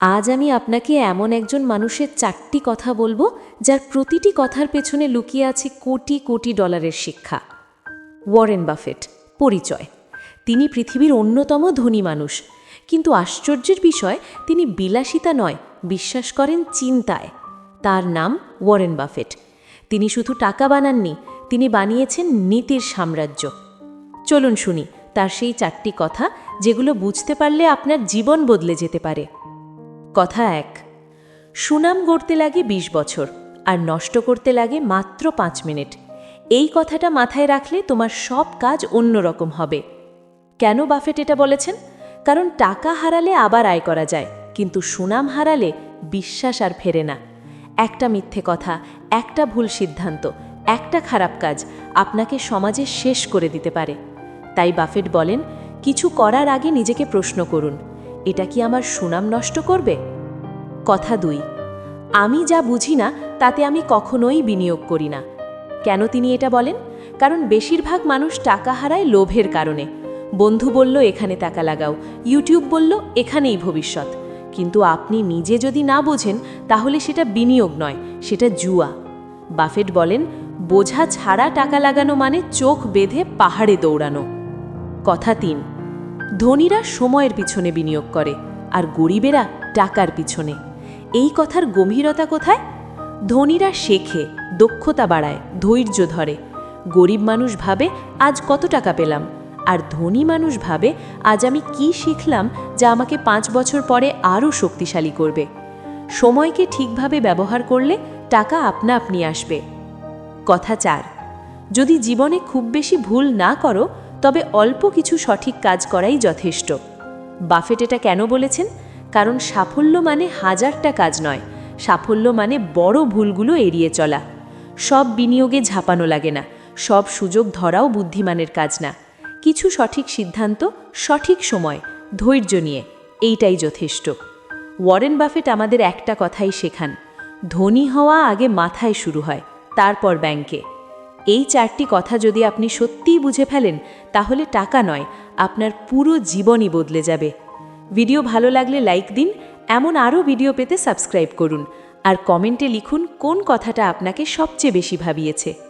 আজ আমি আপনাকে এমন একজন মানুষের চারটি কথা বলব, যার প্রতিটি কথার পেছনে লুকিয়ে আছে কোটি কোটি ডলারের শিক্ষা। ওয়ারেন বাফেট, পরিচয়। তিনি পৃথিবীর অন্যতম ধনী মানুষ। কিন্তু আশ্চর্যের বিষয়, তিনি বিলাসিতা নয়, বিশ্বাস করেন চিন্তায়। তার নাম ওয়ারেন বাফেট। তিনি শুধু টাকা বানাননি, তিনি বানিয়েছেন নীতির সাম্রাজ্য। চলুন শুনি, তার সেই চারটি কথা, যেগুলো বুঝতে পারলে আপনার জীবন বদলে যেতে পারে। কথা এক, সুনাম গড়তে লাগে ২০ বছর আর নষ্ট করতে লাগে মাত্র পাঁচ মিনিট। এই কথাটা মাথায় রাখলে তোমার সব কাজ অন্যরকম হবে। কেন বাফেট এটা বলেছেন? কারণ টাকা হারালে আবার আয় করা যায়, কিন্তু সুনাম হারালে বিশ্বাস আর ফেরে না। একটা মিথ্যে কথা, একটা ভুল সিদ্ধান্ত, একটা খারাপ কাজ আপনাকে সমাজে শেষ করে দিতে পারে। তাই বাফেট বলেন, কিছু করার আগে নিজেকে প্রশ্ন করুন। এটা কি আমার সুনাম নষ্ট করবে? কথা দুই, আমি যা বুঝি না, তাতে আমি কখনোই বিনিয়োগ করি না। কেন তিনি এটা বলেন? কারণ বেশিরভাগ মানুষ টাকা হারায় লোভের কারণে। বন্ধু বলল, এখানে টাকা লাগাও। ইউটিউব বলল, এখানেই ভবিষ্যৎ। কিন্তু আপনি নিজে যদি না বোঝেন, তাহলে সেটা বিনিয়োগ নয়, সেটা জুয়া। বাফেট বলেন, বোঝা ছাড়া টাকা লাগানো মানে চোখ বেঁধে পাহাড়ে দৌড়ানো। কথা তিন ধনীরা সময়ের পিছনে বিনিয়োগ করে আর গরিবেরা টাকার পিছনে। এই কথার গভীরতা কোথায়? ধনীরা শেখে, দক্ষতা বাড়ায়, ধৈর্য ধরে। গরিব মানুষ ভাবে, আজ কত টাকা পেলাম? আর ধনী মানুষ ভাবে, আজ আমি কি শিখলাম যা আমাকে পাঁচ বছর পরে আরও শক্তিশালী করবে? সময়কে ঠিকভাবে ব্যবহার করলে টাকা আপনা আপনি আসবে। কথা চার, যদি জীবনে খুব বেশি ভুল না করো তবে অল্প কিছু সঠিক কাজ করাই যথেষ্ট। বাফেট এটা কেন বলেছেন? কারণ সাফল্য মানে হাজারটা কাজ নয়, সাফল্য মানে বড় ভুলগুলো এড়িয়ে চলা। সব বিনিয়োগে ঝাঁপানো লাগে না, সব সুযোগ ধরাও বুদ্ধিমানের কাজ না। কিছু সঠিক সিদ্ধান্ত, সঠিক সময়, ধৈর্য নিয়ে, এইটাই যথেষ্ট। ওয়ারেন বাফেট আমাদের একটা কথাই শেখান, ধনী হওয়া আগে মাথায় শুরু হয়, তারপর ব্যাংকে। এই চারটি কথা যদি আপনি সত্যিই বুঝে ফেলেন, তাহলে টাকা নয়, আপনার পুরো জীবনই বদলে যাবে। ভিডিও ভালো লাগলে লাইক দিন, এমন আরও ভিডিও পেতে সাবস্ক্রাইব করুন। আর কমেন্টে লিখুন কোন কথাটা আপনাকে সবচেয়ে বেশি ভাবিয়েছে।